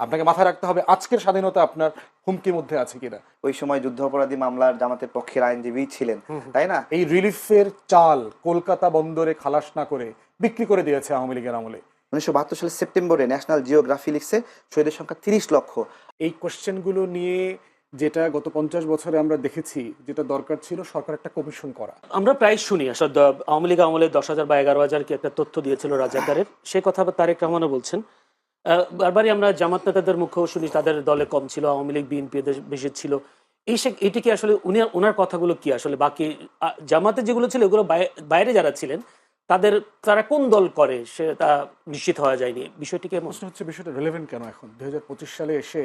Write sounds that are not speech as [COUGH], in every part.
আপনাকে মাথায় রাখতে হবে আজকের স্বাধীনতা আপনার হুমকির মধ্যে আছে কিনা। ওই সময় যুদ্ধাপরাধী মামলার জামাতের পক্ষের আইনজীবী ছিলেন তাই না? এই রিলিফের চাল কলকাতা বন্দরে খালাস না করে বিক্রি করে দিয়েছে আওয়ামী লীগের আমলে। উনিশশো বাহাত্তর সালের সেপ্টেম্বরে ন্যাশনাল জিওগ্রাফি লিখছে শহীদের সংখ্যা তিরিশ লক্ষ। এই কোশ্চেনগুলো নিয়ে যেটা গত পঞ্চাশ বছরে আমরা দেখেছি যেটা দরকার ছিল সরকার একটা কমিশন করা। আমরা প্রায় শুনি আসলে আওয়ামী লীগ আমলে দশ হাজার বা এগারো হাজার কি একটা তথ্য দিয়েছিল রাজাকারের। সে কথা আবার তারেক রহমানও বলছেন। বারবারই আমরা জামাত নেতাদের মুখেও শুনি তাদের দলে কম ছিল আওয়ামী লীগ বিএনপি বেশি ছিল। এই এটি কি আসলে উনি ওনার কথাগুলো কি আসলে? বাকি জামাতে যেগুলো ছিল ওগুলো বাইরে যারা ছিলেন তাদের তারা কোন দল করে? সে তা নিশ্চিত হওয়া যায়নি। বিষয়টি কেমন? প্রশ্ন হচ্ছে বিষয়টা রেলেভেন্ট কেন এখন? দুই হাজার পঁচিশ সালে এসে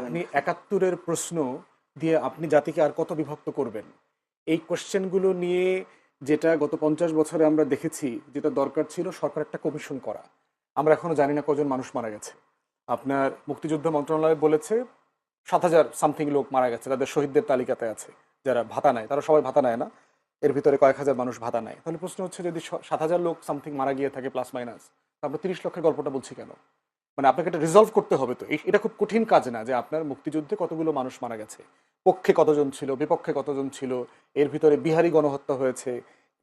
আপনি একাত্তরের প্রশ্ন দিয়ে আপনি জাতিকে আর কত বিভক্ত করবেন? এই কোশ্চেনগুলো নিয়ে যেটা গত পঞ্চাশ বছরে আমরা দেখেছি যেটা দরকার ছিল সরকার একটা কমিশন করা। আমরা এখনও জানি না কজন মানুষ মারা গেছে। আপনার মুক্তিযুদ্ধ মন্ত্রণালয় বলেছে সাত হাজার সামথিং লোক মারা গেছে, তাদের শহীদদের তালিকাতে আছে। যারা ভাতা নেয়, তারা সবাই ভাতা নেয় না। এর ভিতরে কয়েক হাজার মানুষ ভাতা নেয়। তাহলে প্রশ্ন হচ্ছে, যদি সাত হাজার লোক সামথিং মারা গিয়ে থাকে প্লাস মাইনাস আমরা তিরিশ লক্ষের গল্পটা বলছি কেন? মানে আপনাকে এটা রিজলভ করতে হবে তো। এটা খুব কঠিন কাজ না যে আপনার মুক্তিযুদ্ধে কতগুলো মানুষ মারা গেছে। পক্ষে কতজন ছিল, বিপক্ষে কতজন ছিল, এর ভিতরে বিহারি গণহত্যা হয়েছে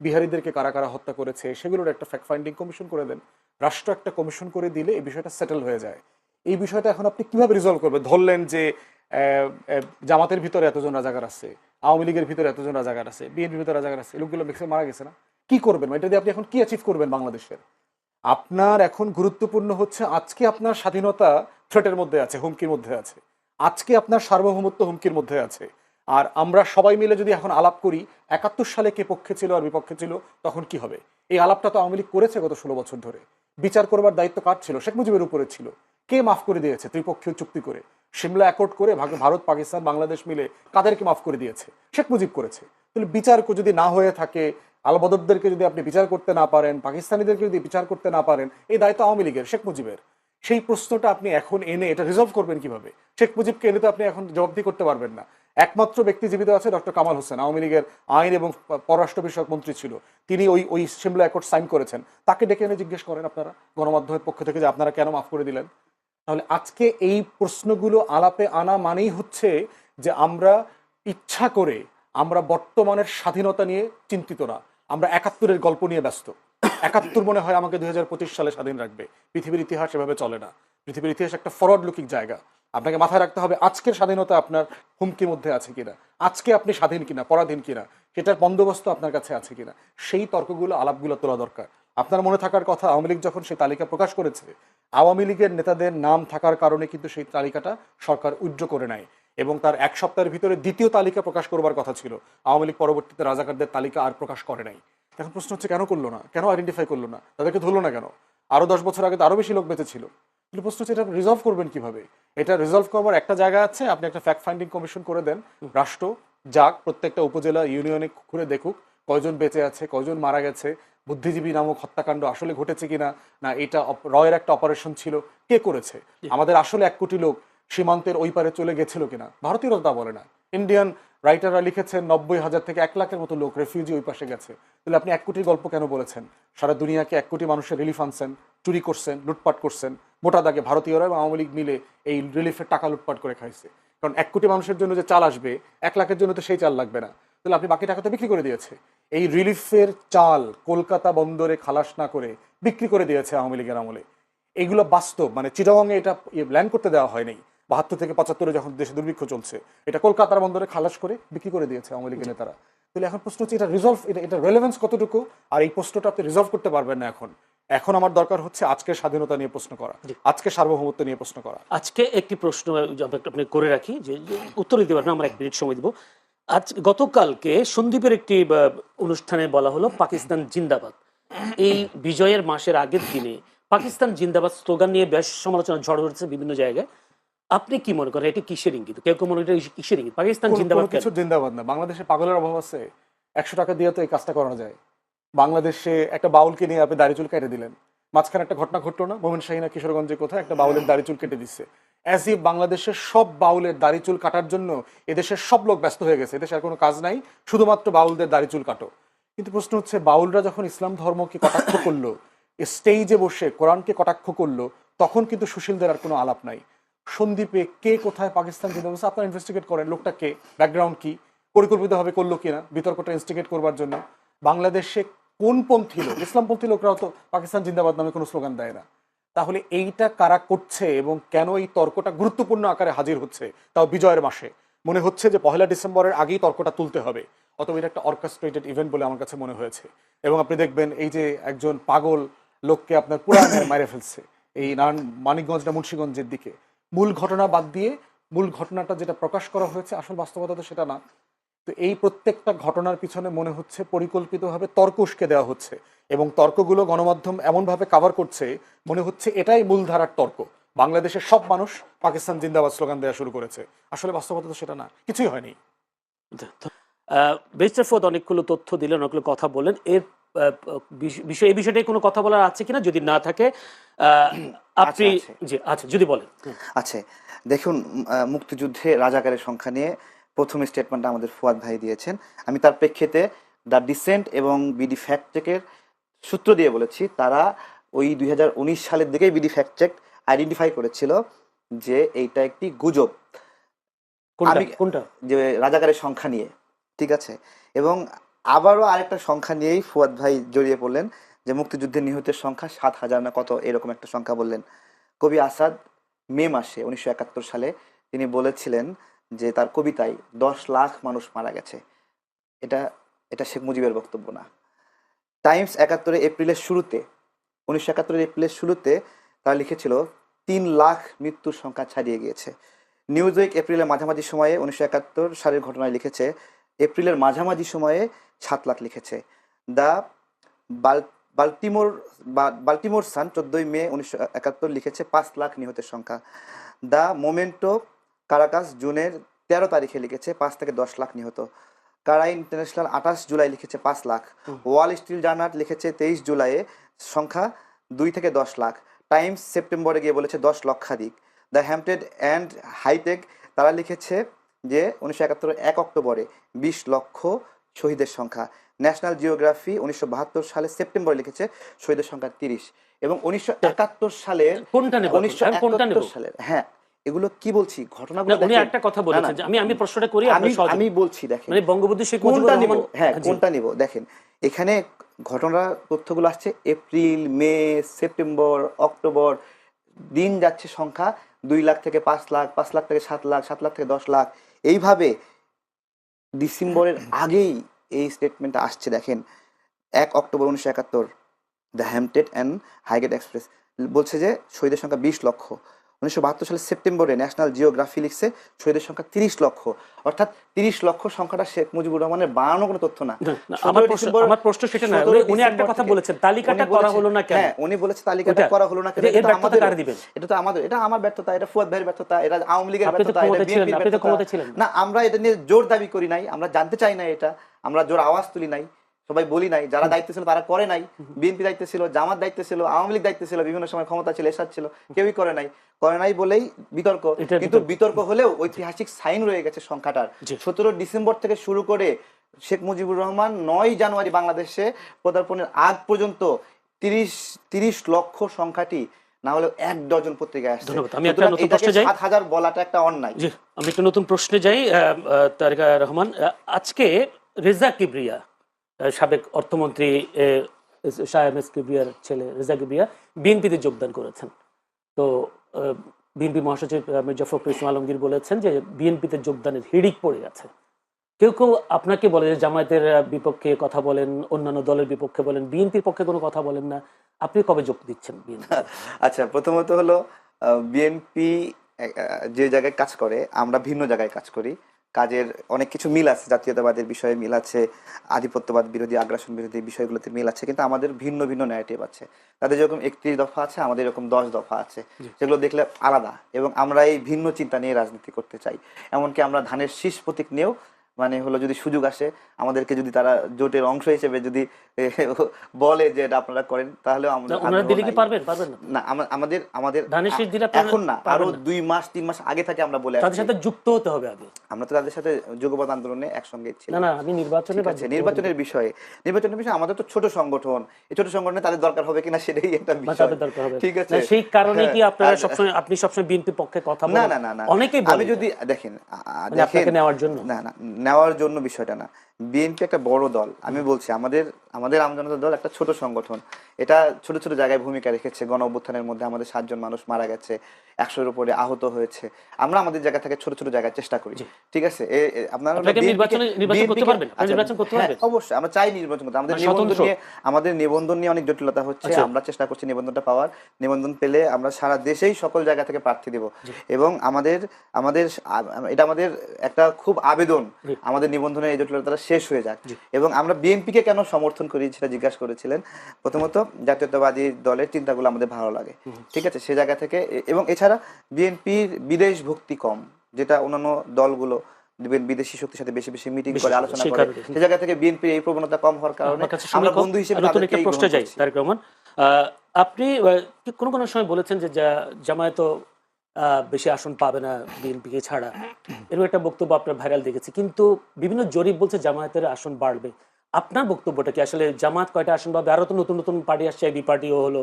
বিহারিদেরকে কারা কারা হত্যা করেছে, সেগুলোর একটা ফ্যাক্ট ফাইন্ডিং কমিশন করে দেন। রাষ্ট্র একটা কমিশন করে দিলে এই বিষয়টা সেটেল হয়ে যায়। এই বিষয়টা এখন আপনি কীভাবে রিজলভ করবেন? ধরলেন যে জামাতের ভিতরে এতজন রাজাকার আছে, আওয়ামী লীগের ভিতরে এতজন রাজাকার আছে, বিএনপির ভিতরে রাজাকার আছে, লোকগুলো ম্যাক্সিমাম মারা গেছে না? কি করবেন? এটা দিয়ে আপনি এখন কি অ্যাচিভ করবেন বাংলাদেশের? আপনার এখন গুরুত্বপূর্ণ হচ্ছে আজকে আপনার স্বাধীনতা থ্রেটের মধ্যে আছে, হুমকির মধ্যে আছে। আজকে আপনার সার্বভৌমত্ব হুমকির মধ্যে আছে। আর আমরা সবাই মিলে যদি এখন আলাপ করি, একাত্তর সালে কে পক্ষে ছিল আর বিপক্ষে ছিল, তখন কি হবে? এই আলাপটা তো আওয়ামী লীগ করেছে গত ষোলো বছর ধরে। বিচার করবার দায়িত্ব কার ছিল? শেখ মুজিবের উপরে ছিল। কে মাফ করে দিয়েছে ত্রিপক্ষীয় চুক্তি করে? সিমলা অ্যাকর্ড করে ভারত, পাকিস্তান, বাংলাদেশ মিলে কাদেরকে মাফ করে দিয়েছে? শেখ মুজিব করেছে। তাহলে বিচার যদি না হয়ে থাকে, আলবদরদেরকে যদি আপনি বিচার করতে না পারেন, পাকিস্তানিদেরকে যদি বিচার করতে না পারেন, এই দায়িত্ব আওয়ামী লীগের, শেখ মুজিবের। সেই প্রশ্নটা আপনি এখন এনে এটা রিজলভ করবেন কীভাবে? শেখ মুজিবকে এনে তো আপনি এখন জবাবদি করতে পারবেন না। একমাত্র ব্যক্তি জীবিত আছে ডক্টর কামাল হোসেন, আওয়ামী লীগের আইন এবং পররাষ্ট্র বিষয়ক মন্ত্রী ছিল। তিনি ওই ওই সিমলা অ্যাকর্ড সাইন করেছেন। তাকে ডেকে এনে জিজ্ঞেস করেন আপনারা, গণমাধ্যমের পক্ষ থেকে, যে আপনারা কেন মাফ করে দিলেন? তাহলে আজকে এই প্রশ্নগুলো আলাপে আনা মানেই হচ্ছে যে আমরা ইচ্ছা করে আমরা বর্তমানের স্বাধীনতা নিয়ে চিন্তিত না। আমরা একাত্তরের গল্প নিয়ে ব্যস্ত। একাত্তর মনে হয় আমাকে দুই হাজার পঁচিশ সালে স্বাধীন রাখবে। পৃথিবীর ইতিহাস এভাবে চলে না। পৃথিবীর ইতিহাস একটা ফরওয়ার্ড লুকিং জায়গা। আপনাকে মাথায় রাখতে হবে আজকের স্বাধীনতা আপনার হুমকির মধ্যে আছে কিনা। আজকে আপনি স্বাধীন কিনা, পরাধীন কিনা, সেটার বন্দোবস্ত আপনার কাছে আছে কিনা, সেই তর্কগুলো, আলাপগুলো তোলা দরকার। আপনার মনে থাকার কথা আওয়ামী লীগ যখন সেই তালিকা প্রকাশ করেছে, আওয়ামী লীগের নেতাদের নাম থাকার কারণে কিন্তু সেই তালিকাটা সরকার উজ্জ্ব করে নেয় এবং তার এক সপ্তাহের ভিতরে দ্বিতীয় তালিকা প্রকাশ করবার কথা ছিল। আওয়ামী লীগ পরবর্তীতে রাজাকারদের তালিকা আর প্রকাশ করে নাই। এখন প্রশ্ন হচ্ছে কেন করল না? কেন আইডেন্টিফাই করল না? তাদেরকে ধরলো না কেন? আরও দশ বছর আগে তো আরও বেশি লোক বেঁচে ছিল। প্রশ্ন হচ্ছে এটা রিজলভ করবেন কীভাবে? এটা রিজলভ করবার একটা জায়গা আছে আপনি একটা ফ্যাক্ট ফাইন্ডিং কমিশন করে দেন রাষ্ট্র যাক প্রত্যেকটা উপজেলা ইউনিয়নে ঘুরে দেখুক কয়জন বেঁচে আছে কয়জন মারা গেছে বুদ্ধিজীবী নামক হত্যাকাণ্ড আসলে ঘটেছে কিনা না এটা রয়ের একটা অপারেশন ছিল কে করেছে? আমাদের আসলে এক কোটি লোক সীমান্তের ওই পারে চলে গেছিল কিনা? ভারতীয়রা তা বলে না। ইন্ডিয়ান রাইটাররা লিখেছেন, নব্বই হাজার থেকে এক লাখের মতো লোক রেফিউজি ওই পাশে গেছে। তাহলে আপনি এক কোটির গল্প কেন বলেছেন? সারা দুনিয়াকে এক কোটি মানুষের রিলিফ আনছেন, চুরি করছেন, লুটপাট করছেন। মোটা দাগে ভারতীয়রা এবং আওয়ামী লীগ মিলে এই রিলিফের টাকা লুটপাট করে খাইছে। কারণ এক কোটি মানুষের জন্য যে চাল আসবে, এক লাখের জন্য তো সেই চাল লাগবে না। তাহলে আপনি বাকি টাকা তো বিক্রি করে দিয়েছে। এই রিলিফের চাল কলকাতা বন্দরে খালাস না করে বিক্রি করে দিয়েছে আওয়ামী লীগের আমলে। এগুলো বাস্তব মানে চিটাগংয়ে এটা ল্যান্ড করতে দেওয়া হয়নি বাহাত্তর থেকে পঁচাত্তরে যখন দেশে দুর্ভিক্ষ চলছে এটা কলকাতার বন্দরে খালাস করে বিক্রি করে দিয়েছে আওয়ামী লীগের নেতারা। তাহলে এখন প্রশ্ন হচ্ছে এটা রিজলভ এটা এটা রেলেভেন্স কতটুকু? আর এই প্রশ্নটা আপনি রিজলভ করতে পারবেন না এখন। এখন আমার দরকার হচ্ছে আজকের স্বাধীনতা নিয়ে প্রশ্ন করা আজকে সার্বভৌমত্ব নিয়ে প্রশ্ন করা। আজকে একটি প্রশ্ন আপনি করে রাখি যে উত্তর দিতে পারবেন আমরা এক মিনিট সময় দিব। আজ গতকালকে সন্দীপের একটি অনুষ্ঠানে বলা হলো পাকিস্তান জিন্দাবাদ। এই বিজয়ের মাসের আগের দিনে পাকিস্তান জিন্দাবাদ স্লোগান নিয়ে বেশ সমালোচনা ঝড় হচ্ছে বিভিন্ন জায়গায়। আপনি কি মনে করেন? এটা কিসের ইঙ্গিত? কেউ কেউ মনে করেন কিসের ইঙ্গিত? পাকিস্তান জিন্দাবাদ কিছু জিন্দাবাদ না। বাংলাদেশে পাগলের অভাব আছে। একশো টাকা দিয়ে তো এই কাজটা করানো যায়। বাংলাদেশে একটা বাউলকে নিয়ে আপনি দাড়ি চুল কেটে দিলেন। মাঝখানে একটা ঘটনা ঘটলো না? মোমেন শাহিনা কিশোরগঞ্জে কোথায় একটা বাউলের দাড়ি চুল কেটে দিচ্ছে অ্যাজ ইফ বাংলাদেশের সব বাউলের দাড়ি চুল কাটার জন্য এদেশের সব লোক ব্যস্ত হয়ে গেছে। এদেশে আর কোনো কাজ নাই। শুধুমাত্র বাউলদের দাড়ি চুল কাটো। কিন্তু প্রশ্ন হচ্ছে বাউলরা যখন ইসলাম ধর্মকে কটাক্ষ করল স্টেজে বসে কোরআনকে কটাক্ষ করল তখন কিন্তু সুশীলদের আর কোনো আলাপ নাই। সন্দ্বীপে কে কোথায় পাকিস্তান জিন্দাবাদ বলছে, আপনারা ইনভেস্টিগেট করেন লোকটা কে ব্যাকগ্রাউন্ড কি পরিকল্পিতভাবে করল কিনা বিতর্কটা ইনস্টিগেট করবার জন্য। বাংলাদেশে কোন পন্থী লোক ইসলামপন্থী লোকরাও তো পাকিস্তান জিন্দাবাদ নামে কোনো স্লোগান দেয় না। তাহলে এইটা কারা করছে এবং কেন এই তর্কটা গুরুত্বপূর্ণ আকারে হাজির হচ্ছে তাও বিজয়ের মাসে? মনে হচ্ছে যে পহেলা ডিসেম্বরের আগেই তর্কটা তুলতে হবে অথবা এটা একটা অর্কেস্ট্রেটেড ইভেন্ট বলে আমার কাছে মনে হয়েছে। এবং আপনি দেখবেন এই যে একজন পাগল লোককে আপনার পুরাণে মারে ফেলছে এই নারায়ণ মানিকগঞ্জ না মুন্সিগঞ্জের দিকে। মূল ঘটনা বাদ দিয়ে মূল ঘটনাটা যেটা প্রকাশ করা হয়েছে, আসল বাস্তবতা তো সেটা না। তো এই প্রত্যেকটা ঘটনার পিছনে মনে হচ্ছে পরিকল্পিতভাবে তর্ক উস্কে দেওয়া হচ্ছে এবং তর্কগুলো গণমাধ্যম এমনভাবে কাভার করছে, মনে হচ্ছে এটাই মূলধারার তর্ক। বাংলাদেশের সব মানুষ পাকিস্তান জিন্দাবাদ স্লোগান দেওয়া শুরু করেছে। আসলে বাস্তবতা তো সেটা না, কিছুই হয়নি। বেস্টার ফোর্থ অনেকগুলো তথ্য দিলেন, অনেকগুলো কথা বললেন। এর বিষয় এই বিষয়টাই কোনো কথা বলার আছে কিনা যদি না থাকে আপনি জি আচ্ছা যদি বলেন। আছে। দেখুন মুক্তিযুদ্ধে রাজাকারের সংখ্যা নিয়ে প্রথম স্টেটমেন্টটা আমাদের ফুয়াদ ভাই দিয়েছেন। আমি তার প্রেক্ষিতে দ্য ডিসেন্ট এবং বিডি ফ্যাক্ট চেকের সূত্র দিয়ে বলেছি তারা ওই দুই হাজার উনিশ সালের দিকেই বিডি ফ্যাক্ট চেক আইডেন্টিফাই করেছিল যে এইটা একটি গুজব। কোনটা? যে রাজাকারের সংখ্যা নিয়ে ঠিক আছে? এবং আবারও আরেকটা সংখ্যা নিয়েই ফুয়াদ ভাই জড়িয়ে পড়লেন, যে মুক্তিযুদ্ধের নিহতের সংখ্যা সাত হাজার না কত, এরকম একটা সংখ্যা বললেন। কবি আসাদ মে মাসে উনিশশো একাত্তর সালে তিনি বলেছিলেন যে তার কবিতায় দশ লাখ মানুষ মারা গেছে। এটা এটা শেখ মুজিবের বক্তব্য না। টাইমস একাত্তরে এপ্রিলের শুরুতে, উনিশশো একাত্তরের এপ্রিলের শুরুতে তারা লিখেছিল, তিন লাখ মৃত্যুর সংখ্যা ছাড়িয়ে গিয়েছে। নিউজ উইক এপ্রিলের মাঝামাঝি সময়ে উনিশশো একাত্তর সালের ঘটনায় লিখেছে এপ্রিলের মাঝামাঝি সময়ে সাত লাখ লিখেছে। দ্য বাল বাল্টিমোর বা- বাল্টিমোর সান চোদ্দই মে উনিশশো একাত্তর লিখেছে পাঁচ লাখ নিহতের সংখ্যা। দ্য মোমেন্টো কারাকাস জুনের তেরো তারিখে লিখেছে পাঁচ থেকে দশ লাখ নিহত। কারা ইন্টারন্যাশনাল আঠাশ জুলাই লিখেছে পাঁচ লাখ। ওয়াল স্টিল জার্নাল লিখেছে তেইশ জুলাইয়ে সংখ্যা দুই থেকে দশ লাখ। টাইমস সেপ্টেম্বরে গিয়ে বলেছে দশ লক্ষাধিক। দ্য হ্যাম্পটেড অ্যান্ড হাইটেক তারা লিখেছে যে উনিশশো একাত্তরের এক অক্টোবরে বিশ লক্ষ শহীদের সংখ্যা। ন্যাশনাল জিওগ্রাফি উনিশশো বাহাত্তর সালে সেপ্টেম্বরে লিখেছে শহীদের সংখ্যা তিরিশ এবং উনিশশো একাত্তর সালের কোনটা নেব? উনিশশো একাত্তর সালের হ্যাঁ এগুলো কি বলছি? ঘটনাগুলো উনি দেখেন। একটা কথা বলেছেন আমি আমি প্রশ্নটা করি আমি আমি বলছি দেখেন। মানে বঙ্গবন্ধু শেখ মুজিবুর রহমান হ্যাঁ কোনটা নিব? দেখেন এখানে ঘটনা তথ্যগুলো আসছে এপ্রিল মে সেপ্টেম্বর অক্টোবর দিন যাচ্ছে সংখ্যা দুই লাখ থেকে পাঁচ লাখ পাঁচ লাখ থেকে সাত লাখ সাত লাখ থেকে দশ লাখ। এইভাবে ডিসেম্বরের আগেই এই স্টেটমেন্টটা আসছে, দেখেন। এক অক্টোবর উনিশশো একাত্তর, the Hampstead and Highgate Express, বলছে যে শহীদের সংখ্যা বিশ লক্ষ। উনিশশো সালের সেপ্টেম্বরে ন্যাশনাল জিওগ্রাফি লিখছে শহীদের সংখ্যা তিরিশ লক্ষ। অর্থাৎ তিরিশ লক্ষ সংখ্যাটা শেখ মুজিবুর রহমানের বানানো কোনো তথ্য না। না, না, 17 আমার প্রশ্ন সেটা না উনি- একটা কথা বলেছেন তালিকাটা করা হলো না কেন? হ্যাঁ উনি বলেছে তালিকাটা করা হলো না কেন এটা- আমাদেরও। কারা দিবেন? এটা তো আমাদের এটা আমার ব্যর্থতা এটা ফুয়াদ ভাইয়ের ব্যর্থতা এটা আওয়ামী লীগের ব্যর্থতা এটা বিএনপির ব্যর্থতা। না। আমরা এটা নিয়ে জোর দাবি করি নাই আমরা জানতে চাই না এটা আমরা জোর আওয়াজ তুলি নাই। সবাই বলি নাই যারা দায়িত্ব ছিল তারা করে নাই। বিএনপি দায়িত্ব ছিল জামাত দায়িত্ব ছিল আওয়ামী লীগ দায়িত্ব ছিল বিভিন্ন সময় ক্ষমতা ছিল এসাদ ছিল কেউই করে নাই। করে নাই বলেই বিতর্ক কিন্তু বিতর্ক। হলেও ঐতিহাসিক সাইন রয়ে গেছে সংখ্যাটার। সতেরো ডিসেম্বর থেকে শুরু করে শেখ মুজিবুর রহমান নয় জানুয়ারি বাংলাদেশে পদার্পণের আগ পর্যন্ত তিরিশ তিরিশ লক্ষ সংখ্যাটি না হলেও এক ডজন পত্রিকায় আসছে। ধন্যবাদ। আমি একটা নতুন প্রশ্নে যাই। সাত হাজার বলাটা একটা অন্যায়। আমি একটা নতুন প্রশ্নে যাই তারিকা রহমান। আজকে রেজা কিবরিয়া সাবেক অর্থমন্ত্রী শাহ এম এস কিবরিয়ার ছেলে রেজা কিবরিয়া বিএনপিতে যোগদান করেছেন। তো বিএনপি মহাসচিব আহ, মির্জা ফখরুল ইসলাম আলমগীর বলেছেন যে বিএনপিতে যোগদানের হিড়িক পড়ে গেছে। কেউ কেউ আপনাকে বলে যে জামায়াতের বিপক্ষে কথা বলেন অন্যান্য দলের বিপক্ষে বলেন বিএনপির পক্ষে কোনো কথা বলেন না। আপনি কবে যোগ দিচ্ছেন [LAUGHS] আচ্ছা প্রথমত হলো বিএনপি যে জায়গায় কাজ করে আমরা ভিন্ন জায়গায় কাজ করি। কাজের অনেক কিছু মিল আছে জাতীয়তাবাদের বিষয়ে মিল আছে আধিপত্যবাদ বিরোধী আগ্রাসন বিরোধী বিষয়গুলোতে মিল আছে কিন্তু আমাদের ভিন্ন ভিন্ন ন্যারেটিভ আছে। তাদের যেরকম একত্রিশ দফা আছে আমাদের এরকম দশ দফা আছে। সেগুলো দেখলে আলাদা এবং আমরা এই ভিন্ন চিন্তা নিয়ে রাজনীতি করতে চাই। এমনকি আমরা ধানের শীষ প্রতীক নিয়েও মানে হলো যদি সুযোগ আসে আমাদেরকে যদি তারা জোটের অংশ হিসেবে যদি বলে যে এটা আপনারা করেন তাহলে আমরা না, দিলে কি পারবেন? পারবেন না? না আমাদের আমাদের এখন না আরও দুই মাস তিন মাস আগে থেকে আমরা বলে তাদের সাথে যুক্ত হতে হবে আগে। আমরা তো তাদের সাথে যুগপথ আন্দোলনে একসঙ্গে ছিলাম। না আমি নির্বাচনে নির্বাচনের বিষয়ে নির্বাচনের বিষয়ে আমাদের তো ছোট সংগঠন। এই ছোট সংগঠনে তাদের দরকার হবে কিনা সেটাই একটা বিষয়। দরকার হবে। ঠিক আছে? সেই কারণে কি হ্যাঁ, আপনারা সবসময় আপনি সবসময় বিএনপি পক্ষে কথা না বলেন? না না না অনেকেই আমি যদি দেখেন মানে দেখেন নেওয়ার জন্য। না না নেওয়ার জন্য বিষয়টা না। বিএনপি একটা বড় দল। আমি বলছি আমাদের আমাদের আমজনতা দল একটা ছোট সংগঠন। এটা ছোট ছোট জায়গায় ভূমিকা রেখেছে। গণ অভ্যুত্থানের মধ্যে আমাদের সাতজন মানুষ মারা গেছে একশোর উপরে আহত হয়েছে। আমরা আমাদের জায়গা থেকে ছোট ছোট জায়গায় চেষ্টা করি। ঠিক আছে? আপনারা আচ্ছা, হ্যাঁ? অবশ্যই। আমরা চাই নির্বাচন করতে। আমাদের মানে নিবন্ধন নিয়ে আমাদের নিবন্ধন নিয়ে অনেক জটিলতা হচ্ছে। আচ্ছা। আমরা চেষ্টা করছি নিবন্ধনটা পাওয়ার। নিবন্ধন পেলে আমরা সারা দেশেই সকল জায়গা থেকে প্রার্থী দেব। এবং আমাদের আমাদের এটা আমাদের একটা খুব আবেদন। আমাদের নিবন্ধনের এই জটিলতাটা শেষ হয়ে যাক। এবং আমরা বিএনপিকে কেন সমর্থন করি সেটা জিজ্ঞাসা করেছিলেন। প্রথমত জাতীয়তাবাদী দলের চিন্তাগুলো আমাদের ভালো লাগে। ঠিক আছে? সে জায়গা থেকে এবং এছাড়া বিএনপির বিদেশ ভক্তি কম যেটা অন্যান্য দলগুলো বিদেশি শক্তির সাথে বেশি বেশি মিটিং করে আলোচনা করে। জায়গা থেকে বিএনপির এই প্রবণতা কম হওয়ার কারণে আমরা বন্ধু হিসেবে তাদেরকেই প্রশ্নে যাই তারেক রহমান। আপনি কোনো কোনো সময় বলেছেন যে জামায়াত আহ, বেশি আসন পাবে না বিএনপিকে ছাড়া? এরকম একটা বক্তব্য আপনার ভাইরাল দেখেছি। কিন্তু বিভিন্ন জরিপ বলছে জামায়াতের আসন বাড়বে। আপনার বক্তব্যটা কি? আসলে জামাত কয়টা আসন পাবে আরও তো নতুন নতুন পার্টি আসছে বি পার্টিও হলো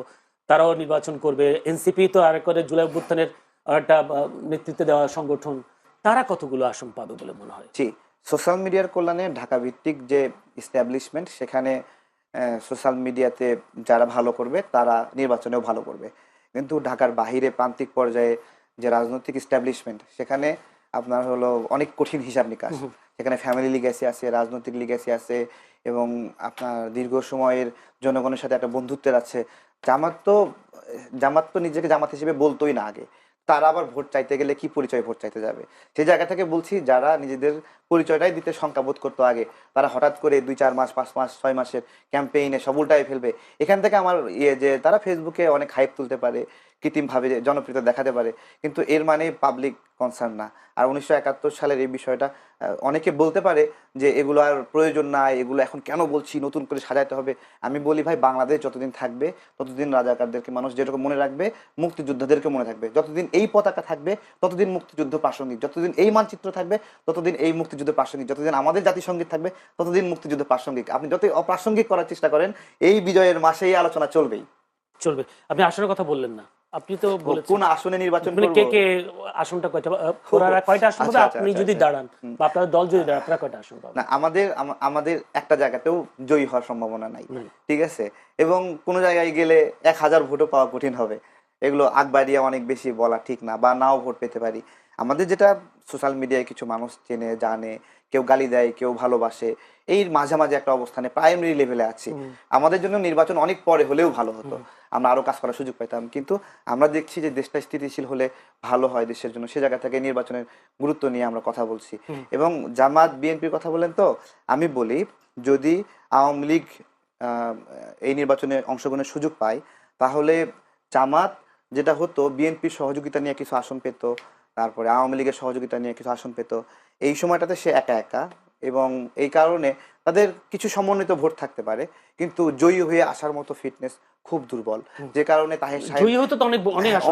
তারাও নির্বাচন করবে। এনসিপি তো আর করে জুলাই অভ্যুত্থানের একটা নেতৃত্বে দেওয়া সংগঠন তারা কতগুলো আসন পাবে বলে মনে হয়? জি সোশ্যাল মিডিয়ার কল্যাণে ঢাকা ভিত্তিক যে ইস্টাবলিশমেন্ট সেখানে সোশ্যাল মিডিয়াতে যারা ভালো করবে তারা নির্বাচনেও ভালো করবে। কিন্তু ঢাকার বাহিরে প্রান্তিক পর্যায়ে যে রাজনৈতিক ইস্টাবলিশমেন্ট সেখানে আপনার হলো অনেক কঠিন হিসাব নিকাশ। সেখানে ফ্যামিলি লিগ্যাসি আছে রাজনৈতিক লিগ্যাসি আছে এবং আপনার দীর্ঘ সময়ের জনগণের সাথে একটা বন্ধুত্বের আছে। জামাত তো জামাত তো নিজেকে জামাত হিসেবে বলতোই না আগে। তারা আবার ভোট চাইতে গেলে কি পরিচয় ভোট চাইতে যাবে? সেই জায়গা থেকে বলছি, যারা নিজেদের পরিচয়টাই দিতে শঙ্কাবোধ করতো আগে। তারা হঠাৎ করে দুই, চার মাস, পাঁচ মাস, ছয় মাসের ক্যাম্পেইনে সব উল্টায় ফেলবে। এখান থেকে আমার ইয়ে যে, তারা ফেসবুকে অনেক হাইপ তুলতে পারে, কৃত্রিমভাবে জনপ্রিয়তা দেখাতে পারে। কিন্তু এর মানে পাবলিক কনসার্ন না। আর উনিশশো একাত্তর সালের এই বিষয়টা অনেকে বলতে পারে যে, এগুলো আর প্রয়োজন নাই, এগুলো এখন কেন বলছি, নতুন করে সাজাতে হবে? আমি বলি, ভাই, বাংলাদেশ যতদিন থাকবে, ততদিন রাজাকারদেরকে মানুষ যেরকম মনে রাখবে, মুক্তিযোদ্ধাদেরকে মনে থাকবে। যতদিন এই পতাকা থাকবে, ততদিন মুক্তিযুদ্ধ প্রাসঙ্গিক। যতদিন এই মানচিত্র থাকবে, ততদিন এই মুক্তিযুদ্ধ প্রাসঙ্গিক যতদিন আমাদের জাতীয় সংগীত থাকবে ততদিন মুক্তিযুদ্ধ প্রাসঙ্গিক। আপনি যতই অপ্রাসঙ্গিক করার চেষ্টা করেন এই বিজয়ের মাসে এই আলোচনা চলবেই। চলবে। আপনি আসনের কথা বললেন না। আপনি তো কোন আসনে নির্বাচন মানে করব? কে কে আসনটা কয়টা ওনারা কয়টা আসন পাবে আচ্ছা, আপনি আচ্ছা, যদি আচ্ছা। দাঁড়ান বা আপনার দল যদি দাঁড়ান আপনারা কয়টা আসন পাবেন? না আমাদের আমাদের একটা জায়গাতেও জয়ী হওয়ার সম্ভাবনা নাই। নাই। ঠিক আছে? এবং কোনো জায়গায় গেলে এক হাজার ভোটও পাওয়া কঠিন হবে। এগুলো আগবাড়িয়ে অনেক বেশি বলা ঠিক না বা নাও ভোট পেতে পারি। আমাদের যেটা সোশ্যাল মিডিয়ায় কিছু মানুষ চেনে জানে কেউ গালি দেয় কেউ ভালোবাসে এই মাঝামাঝি একটা অবস্থানে প্রাইমারি লেভেলে আছি। আমাদের জন্য নির্বাচন অনেক পরে হলেও ভালো হতো। আমরা আরও কাজ করার সুযোগ পেতাম কিন্তু আমরা দেখছি যে দেশটা স্থিতিশীল হলে ভালো হয় দেশের জন্য। সে জায়গা থেকে নির্বাচনের গুরুত্ব নিয়ে আমরা কথা বলছি। এবং জামাত বিএনপির কথা বলেন তো আমি বলি যদি আওয়ামী লীগ আহ, এই নির্বাচনে অংশগ্রহণের সুযোগ পায় তাহলে জামাত যেটা হতো বিএনপির সহযোগিতা নিয়ে কিছু আসন পেত তারপরে আওয়ামী লীগের সহযোগিতা নিয়ে কিছু আসন পেত। এই সময়টাতে সে একা একা এবং এই কারণে তাদের কিছু সমন্বিত ভোট থাকতে পারে কিন্তু জয়ী হয়ে আসার মতো ফিটনেস খুব দুর্বল। যে কারণে তাহের সাহেব জয়ী হতে তো অনেক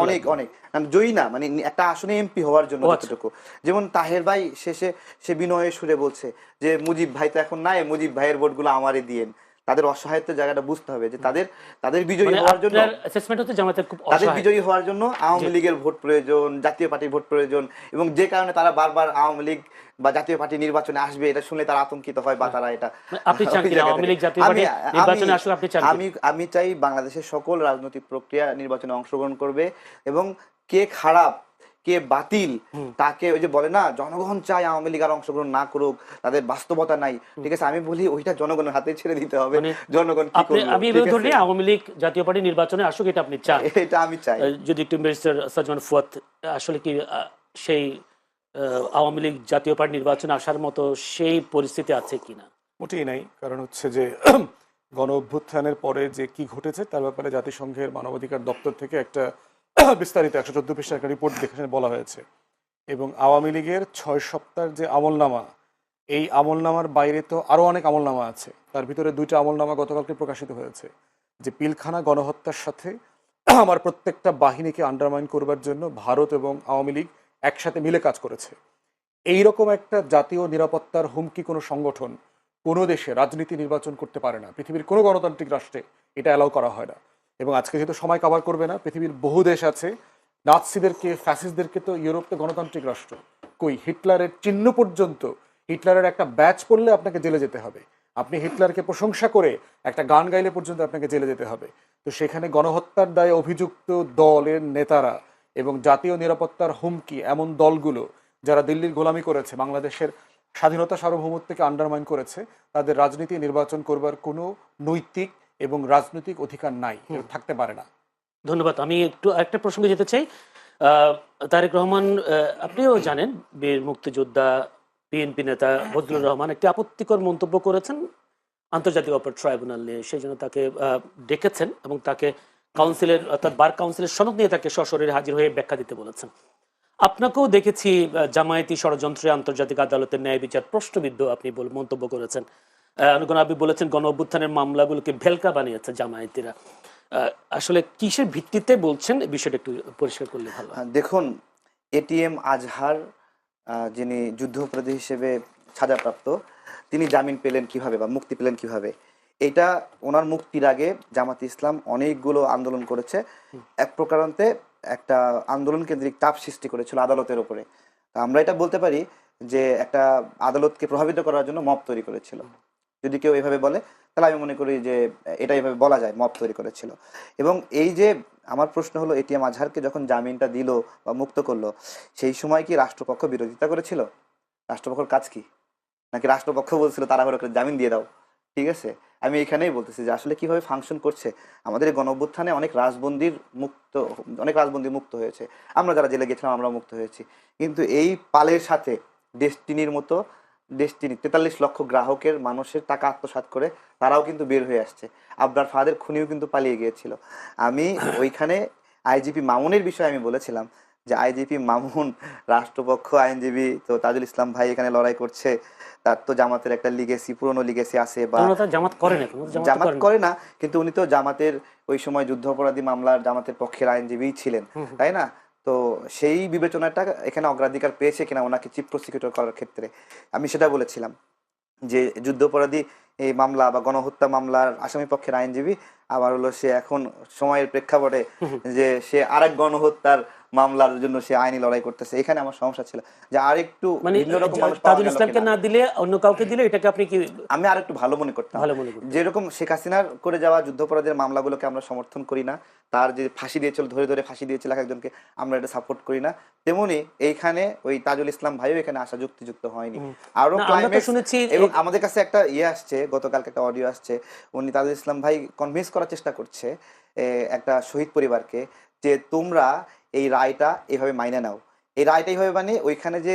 অনেক অনেক জয়ী না মানে একটা আসনে এমপি হওয়ার জন্য আচ্ছা। যতটুকু। যেমন তাহের ভাই শেষে সে বিনয়ের সুরে বলছে যে মুজিব ভাই তো এখন নাই মুজিব ভাইয়ের ভোটগুলো আমারই দিয়েন। তাদের অসহায়ত্বের জায়গাটা বুঝতে হবে যে তাদের তাদের বিজয়ী মানে হওয়ার জন্য অ্যাসেসমেন্ট হচ্ছে জামাতের খুব তাদের বিজয়ী হওয়ার জন্য আওয়ামী লীগের ভোট প্রয়োজন জাতীয় পার্টির ভোট প্রয়োজন এবং যে কারণে তারা বারবার আওয়ামী লীগ বা জাতীয় পার্টি নির্বাচনে আসবে এটা শুনে তারা আতঙ্কিত হয় বা তারা এটা মানে আপনি চান কিনা আওয়ামী লীগ জাতীয় পার্টি নির্বাচনে আসলে আপনি চান আমি আমি চাই বাংলাদেশের সকল রাজনৈতিক প্রক্রিয়া নির্বাচনে অংশগ্রহণ করবে এবং কে খারাপ কে বাতিল তাকে ওই যে বলে না জনগণ চায় আওয়ামী লীগ আর অংশগ্রহণ না করুক তাদের বাস্তবতা নাই। ঠিক আছে আমি বলি ওইটা জনগণের হাতে ছেড়ে দিতে হবে। মানে জনগণ কি করবে আমি এভাবে ধরে আওয়ামী লীগ জাতীয় পার্টি নির্বাচনে আসুক এটা আপনি চান। [LAUGHS] এটা আমি চাই। যদি একটু মিস্টার সাজমান ফুয়াদ আসলে কি সেই আওয়ামী লীগ জাতীয় পার্টি নির্বাচনে আসার মতো সেই পরিস্থিতি আছে কিনা? মোটেই নাই। কারণ হচ্ছে যে [CLEARS THROAT] গণ অভ্যুত্থানের পরে যে কি ঘটেছে তার ব্যাপারে জাতিসংঘের মানবাধিকার দপ্তর থেকে একটা বিস্তারিত একশো চোদ্দ পৃষ্ঠার একটা রিপোর্ট দেখে বলা হয়েছে। এবং আওয়ামী লীগের ছয় সপ্তাহের যে আমলনামা, এই আমলনামার বাইরে তো আরও অনেক আমলনামা আছে। তার ভিতরে দুইটা আমলনামা গতকালকে প্রকাশিত হয়েছে। যে পিলখানা গণহত্যার সাথে আমার প্রত্যেকটা বাহিনীকে আন্ডারমাইন করবার জন্য ভারত এবং আওয়ামী লীগ একসাথে মিলে কাজ করেছে। এই রকম একটা জাতীয় নিরাপত্তার হুমকি কোনো সংগঠন কোনো দেশে রাজনীতি নির্বাচন করতে পারে না। পৃথিবীর কোনো গণতান্ত্রিক রাষ্ট্রে এটা অ্যালাউ করা হয় না। এবং আজকে যেহেতু সময় কভার করবে না, পৃথিবীর বহু দেশ আছে, নাৎসিদেরকে ফ্যাসিসদেরকে তো ইউরোপ তো গণতান্ত্রিক রাষ্ট্র। কই, হিটলারের চিহ্ন পর্যন্ত, হিটলারের একটা ব্যাচ পড়লে আপনাকে জেলে যেতে হবে। আপনি হিটলারকে প্রশংসা করে একটা গান গাইলে পর্যন্ত আপনাকে জেলে যেতে হবে। তো সেখানে গণহত্যার দায়ে অভিযুক্ত দলের নেতারা এবং জাতীয় নিরাপত্তার হুমকি এমন দলগুলো যারা দিল্লির গোলামি করেছে, বাংলাদেশের স্বাধীনতা সার্বভৌমত্বকে আন্ডারমাইন করেছে, তাদের রাজনীতি নির্বাচন করবার কোনো নৈতিক এবং রাজনৈতিক অধিকার নাই থাকতে পারে না। ধন্যবাদ। আমি একটু আরেকটা প্রসঙ্গে যেতে চাই। তারেক রহমান আপনিও জানেন বীর মুক্তিযোদ্ধা বিএনপি নেতা ফজলুর রহমান একটি আপত্তিকর মন্তব্য করেছেন আন্তর্জাতিক অপরাধ ট্রাইব্যুনাল নিয়ে। সেই জন্য তাকে ডেকেছেন এবং তাকে কাউন্সিলের অর্থাৎ বার কাউন্সিলের সনদ নিয়ে তাকে সশরীরে হাজির হয়ে ব্যাখ্যা দিতে বলেছেন। আপনাকেও দেখেছি জামায়াতি ষড়যন্ত্রে আন্তর্জাতিক আদালতের ন্যায় বিচার প্রশ্নবিদ্ধ আপনি বল- মন্তব্য করেছেন। আপনি বলেছেন গণ অভ্যুত্থানের মামলাগুলোকে ভেলকা বানিয়েছে জামায়াতিরা। আসলে কিসের ভিত্তিতে বলছেন বিষয়টা একটু পরিষ্কার করলে ভালো দেখুন এটিএম আজহার যিনি যুদ্ধাপরাধী হিসেবে সাজাপ্রাপ্ত তিনি জামিন পেলেন কীভাবে বা মুক্তি পেলেন কীভাবে? এটা ওনার মুক্তির আগে জামাত ইসলাম অনেকগুলো আন্দোলন করেছে। এক প্রকারান্তে একটা আন্দোলন কেন্দ্রিক চাপ সৃষ্টি করেছিল আদালতের ওপরে। আমরা এটা বলতে পারি যে একটা আদালতকে প্রভাবিত করার জন্য মপ তৈরি করেছিল। যদি কেউ এভাবে বলে, তাহলে আমি মনে করি যে, এটা এভাবে বলা যায়, মব তৈরি করেছিল। এবং এই যে, আমার প্রশ্ন হলো এটিএম আজহারকে যখন জামিনটা দিল বা মুক্ত করল, সেই সময় কি রাষ্ট্রপক্ষ বিরোধিতা করেছিল? রাষ্ট্রপক্ষের কাজ কি? নাকি রাষ্ট্রপক্ষ বলছিল তারা করে জামিন দিয়ে দাও? ঠিক আছে? আমি এখানেই বলতেছি যে, আসলে কীভাবে ফাংশন করছে? আমাদের এই গণঅভ্যুত্থানে অনেক রাজবন্দির মুক্ত, অনেক রাজবন্দি মুক্ত হয়েছে। আমরা যারা জেলে গেছিলাম আমরা মুক্ত হয়েছি। কিন্তু এই পালের সাথে ডেস্টিনির মতো ডেস্টিনি তেতাল্লিশ লক্ষ গ্রাহকের মানুষের টাকা আত্মসাৎ করে তারাও কিন্তু বের হয়ে আসছে। আবরার ফাদের খুনিও কিন্তু পালিয়ে গিয়েছিল। আমি ওইখানে আইজিপি মামুনের বিষয়ে আমি বলেছিলাম যে আইজিপি মামুন রাষ্ট্রপক্ষ আইনজীবী তো তাজুল ইসলাম ভাই এখানে লড়াই করছে। তার তো জামাতের একটা লিগেসি পুরনো লিগেসি আছে বা জামাত করে না জামাত। করে না কিন্তু উনি তো জামাতের ওই সময় যুদ্ধাপরাধী মামলার জামাতের পক্ষের আইনজীবী ছিলেন। তাই না? তো সেই বিবেচনাটা এখানে অগ্রাধিকার পেয়েছে কিনা ওনাকে চিফ প্রসিকিউটর করার ক্ষেত্রে। আমি সেটা বলেছিলাম যে যুদ্ধাপরাধী এই মামলা বা গণহত্যা মামলার আসামি পক্ষের আইনজীবী আবার হলো সে এখন সময়ের প্রেক্ষাপটে যে সে আরেক গণহত্যার মামলার জন্য সে আইনি লড়াই করতেছে। এখানে আমার সমস্যা ছিল যে আরেকটু মানে ভিন্ন রকম মানুষ তাজুল ইসলামকে না দিলে অন্য কাউকে দিলে এটাকে আপনি কি আমি আরেকটু ভালো মনে করতাম। ভালো মনে করেন যেরকম শেখ হাসিনার করে যাওয়া যুদ্ধাপরাধের মামলাগুলোকে আমরা সমর্থন করি না তার যে ফাঁসি দিয়েছিল ধরে ধরে ফাঁসি দিয়েছিল একজনকে আমরা এটা সাপোর্ট করি না। তেমনি এইখানে ওই তাজুল ইসলাম ভাইও এখানে আসা যুক্তিযুক্ত হয়নি। আরও শুনেছি এবং আমাদের কাছে একটা ইয়ে আসছে গতকালকে একটা অডিও আসছে উনি তাজুল ইসলাম ভাই কনভিন্স করার চেষ্টা করছে একটা শহীদ পরিবারকে যে তোমরা এই রায়টা এভাবে মাইনে নাও। এই রায়টা এইভাবে মানে ওইখানে যে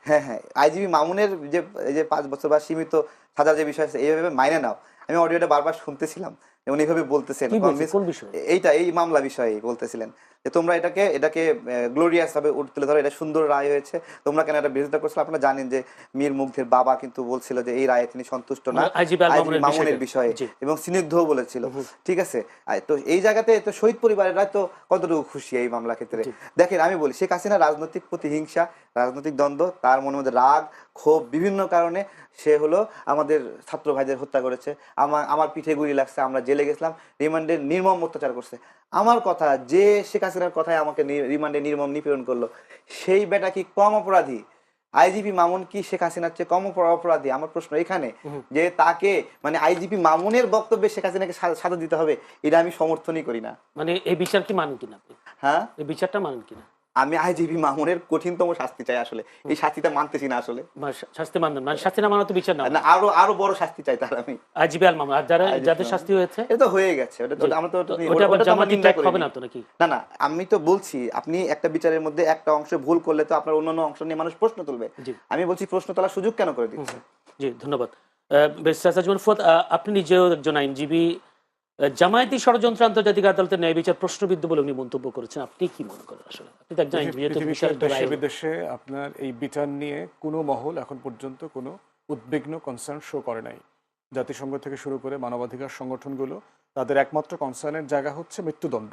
হ্যাঁ হ্যাঁ। আইজিবি মামুনের যে যে পাঁচ বছর বা সীমিত সাজার যে বিষয় আছে এইভাবে মাইনে নাও। আমি অডিওটা বারবার শুনতেছিলাম। এইভাবে বলতেছেন এইটা এই মামলা বিষয়ে বলতেছিলেন যে তোমরা এটাকে এটাকে গ্লোরিয়াস ভাবে তুলে ধরো এটা সুন্দর রায় হয়েছে। তোমরা কেন এটা বিরোধিতা করছ? আপনারা জানেন যে মীর মুগ্ধের বাবা কিন্তু বলছিল যে এই রায়ে তিনি সন্তুষ্ট না। মামুনের মামুনের বিষয়ে। এবং স্নিগ্ধও বলেছিল। ঠিক আছে? তো এই জায়গাতে তো শহীদ পরিবারেরা তো কতটুকু খুশি এই মামলা ক্ষেত্রে? দেখেন আমি বলি শেখ হাসিনা রাজনৈতিক প্রতিহিংসা রাজনৈতিক দ্বন্দ্ব তার মনের মধ্যে রাগ ক্ষোভ বিভিন্ন কারণে সে হলো আমাদের ছাত্র ভাইদের হত্যা করেছে। আমার আমার পিঠে গুলি লাগছে আমরা জেলে গেছিলাম রিমান্ডে নির্মম অত্যাচার করছে। আমার কথা যে শেখ হাসিনার কথায় আমাকে রিমান্ডে নির্মম নিপীড়ন করল সেই বেটা কি কম অপরাধী? আইজিপি মামুন কি শেখ হাসিনার চেয়ে কম অপরাধী? আমার প্রশ্ন এখানে যে তাকে মানে আইজিপি মামুনের বক্তব্যে শেখ হাসিনাকে সাজা দিতে হবে এটা আমি সমর্থনই করি না। মানে এই বিচার কি মানেন কিনা হ্যাঁ? এই বিচারটা মানেন কিনা? আমি আইজিপি মামুনের কঠিনতম শাস্তি চাই আসলে। এই শাস্তিটা মানতেছি না আসলে। শাস্তি মানেন মানে শাস্তি না মানা তো বিচার না। আরও আরও বড় শাস্তি চাই তার আমি। আইজিবি আল মামুন আর যারা যাদের শাস্তি হয়েছে? এটা তো হয়ে গেছে। ওটা তো আমরা তো ওটা- জামাতি ট্যাগ হবে না তো নাকি? না না আমি তো বলছি আপনি একটা বিচারের মধ্যে একটা অংশ ভুল করলে তো আপনার অন্যান্য অংশ নিয়ে মানুষ প্রশ্ন তুলবে। আমি বলছি প্রশ্ন তোলার সুযোগ কেন করে দিচ্ছে জি ধন্যবাদ। বেশ জীবন ফুয়াদ, আপনি নিজেও একজন আইনজীবী। জামায়াতি ষড়যন্ত্র আন্তর্জাতিক আদালতের ন্যায় বিচার প্রশ্নবিদ্ধ বলে উনি মন্তব্য করেছেন। আপনি কি মনে করেন আসলে? আপনি তো একজন বিদেশে আপনার এই বিচার নিয়ে কোনো মহল এখন পর্যন্ত কোনো উদ্বিগ্ন কনসার্ন শো করে নাই। জাতিসংঘ থেকে শুরু করে মানবাধিকার সংগঠনগুলো তাদের একমাত্র কনসার্নের জায়গা হচ্ছে মৃত্যুদণ্ড।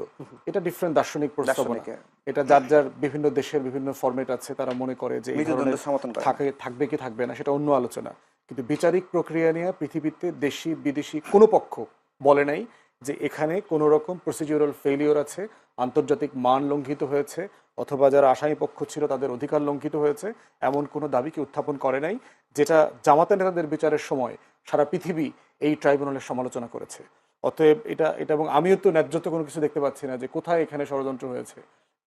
এটা ডিফারেন্ট দার্শনিক প্রস্তাবনা। এটা যার যার বিভিন্ন দেশের বিভিন্ন ফরম্যাট আছে তারা মনে করে যে থাকবে কি থাকবে না সেটা অন্য আলোচনা। কিন্তু বিচারিক প্রক্রিয়া নিয়ে পৃথিবীতে দেশি বিদেশি কোনো পক্ষ বলে নাই যে এখানে কোনো রকম প্রসিডিউরাল ফেলিওর আছে, আন্তর্জাতিক মান লঙ্ঘিত হয়েছে, অথবা যারা আসামি পক্ষ ছিল তাদের অধিকার লঙ্ঘিত হয়েছে, এমন কোনো দাবিকে উত্থাপন করে নাই, যেটা জামাতে নেতাদের বিচারের সময় সারা পৃথিবী এই ট্রাইব্যুনালের সমালোচনা করেছে। অতএব এটা এটা এবং আমিও তো ন্যায্যত কোনো কিছু দেখতে পাচ্ছি না যে কোথায় এখানে ষড়যন্ত্র হয়েছে।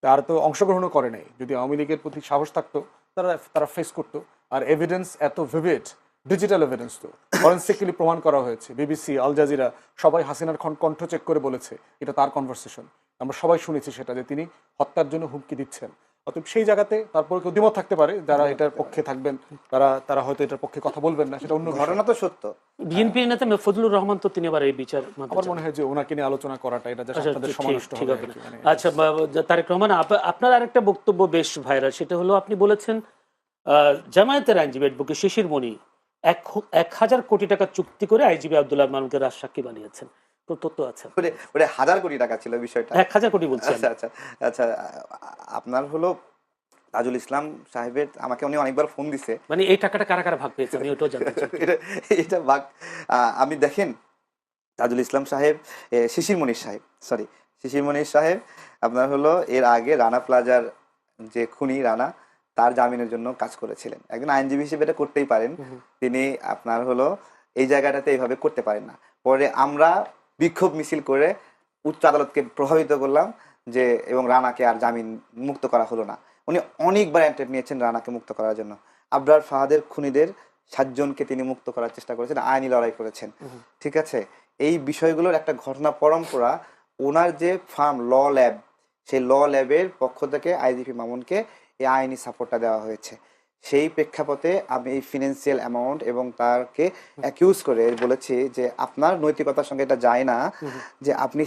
তার তো অংশগ্রহণও করে নাই। যদি আওয়ামী লীগের প্রতি সাহস থাকতো, তারা তারা ফেস করতো। আর এভিডেন্স এত ভিভিড ডিজিটাল এভিডেন্স তো। ফরেন্সিক্যালি প্রমাণ করা হয়েছে। বিবিসি আল জাজিরা সবাই হাসিনার খন- কণ্ঠ চেক করে বলেছে। এটা তার কনভারসেশন আমরা সবাই শুনেছি সেটা যে তিনি হত্যার জন্য হুমকি দিচ্ছেন। অতএব সেই জায়গাতে তারপর কেউ দ্বিমত থাকতে পারে। যারা এটার পক্ষে থাকবেন তারা তারা হয়তো এটার পক্ষে কথা বলবেন না সেটা অন্য ঘটনা তো সত্য। বিএনপি নেতা ফজলুর রহমান তো তিনি আবার এই বিচার আমার মনে হয় যে ওনাকে নিয়ে আলোচনা করাটা এটা যে আচ্ছা, আপনাদের ঠিক- সমানষ্ট হবে মানে আচ্ছা তারেক রহমান আপনার আরেকটা বক্তব্য বেশ ভাইরাল সেটা হলো আপনি বলেছেন আহ, জামায়াতের আইনজীবী অ্যাডভোকেট শিশির মণি এক এক হাজার কোটি টাকা চুক্তি করে আইনজীবী আব্দুল্লাহ মামুনকে রাজসাক্ষী বানিয়েছেন। তো তথ্য আছে। ওরে হাজার কোটি টাকা ছিল বিষয়টা। এক হাজার কোটি বলছেন আচ্ছা আচ্ছা আচ্ছা আপনার হলো তাজুল ইসলাম সাহেবের আমাকে উনি অনেকবার ফোন দিছে। মানে এই টাকাটা কারা কারা ভাগ পেয়েছে আমি ওটাও জানতে চাই। [LAUGHS] এটা আহ, আমি দেখেন তাজুল ইসলাম সাহেব এ, শিশির মনির সাহেব সরি শিশির মনির সাহেব আপনার হলো এর আগে রানা প্লাজার যে খুনি রানা তার জামিনের জন্য কাজ করেছিলেন। একজন আইনজীবী হিসেবে এটা করতেই পারেন। তিনি আপনার হলো এই জায়গাটাতে এইভাবে করতে পারেন না। পরে আমরা বিক্ষোভ মিছিল করে উচ্চ আদালতকে প্রভাবিত করলাম যে এবং রানাকে আর জামিন মুক্ত করা হলো না। উনি অনেকবার অ্যাটেম্প নিয়েছেন রানাকে মুক্ত করার জন্য। আবরার ফাহাদের খুনিদের সাতজনকে তিনি মুক্ত করার চেষ্টা করেছেন আইনি লড়াই করেছেন। ঠিক আছে? এই বিষয়গুলোর একটা ঘটনা পরম্পরা ওনার যে ফার্ম ল ল্যাব সেই ল ল্যাবের পক্ষ থেকে আইজিপি মামুনকে এই আইনি সাপোর্টটা দেওয়া হয়েছে। সেই প্রেক্ষাপটে আমি এই ফিনান্সিয়াল অ্যামাউন্ট এবং তাকে অ্যাকিউজ করে বলেছি যে আপনার নৈতিকতার সঙ্গে এটা যায় না যে আপনি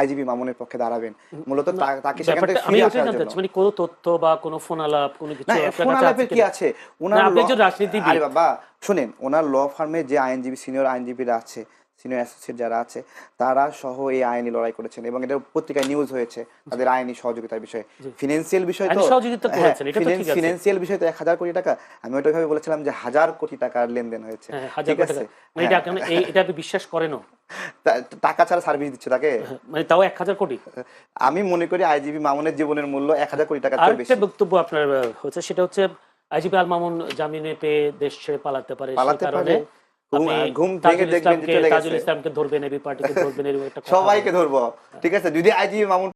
আইজিপি মামুনের পক্ষে দাঁড়াবেন। মূলত তাকে সেখান থেকে ফিরে আসার জন্য। মানে কোনো তথ্য বা কোনো ফোন আলাপ কোনো কিছু আপনার ফোন কাছে আলাপের আছে কি আছে? না, ওনার আপনি একজন রাজনীতিবিদ। আরে বাবা শুনেন ওনার ল ফার্মে যে আইনজীবী সিনিয়র আইনজীবীরা আছে সিনিয়র অ্যাসোসিয়েট যারা আছে তারা সহ এই আইনি লড়াই করেছেন এবং এটা পত্রিকায় নিউজ হয়েছে তাদের আইনি সহযোগিতার বিষয়ে। ফিনান্সিয়াল বিষয় তো। ফিনান্সিয়াল বিষয় তো এক হাজার কোটি টাকা। আমি ওইটাভাবে বলেছিলাম যে হাজার কোটি টাকার লেনদেন হয়েছে। হ্যাঁ, ঠিক আছে? মানে এটা আপনি বিশ্বাস করেনও? [LAUGHS] টাকা ছাড়া সার্ভিস দিচ্ছে তাকে? মানে তাও এক হাজার কোটি? আমি মনে করি আইজিবি মামুনের জীবনের মূল্য এক হাজার কোটি চেয়ে আরেকটা বক্তব্য আপনার হচ্ছে সেটা হচ্ছে আইজিপি আল মামুন জামিনে পেয়ে দেশ ছেড়ে পালাতে পারে পালাতে পারে। ঘুম- থেকে ঘুম ভেঙে তাজুল দেখবেন চলে গেছে। ইসলামকে ধরবেন এবি পার্টিকে ধরবেন এরকম একটা সবাইকে ধরবো ঠিক আছে যদি আইজি মামুন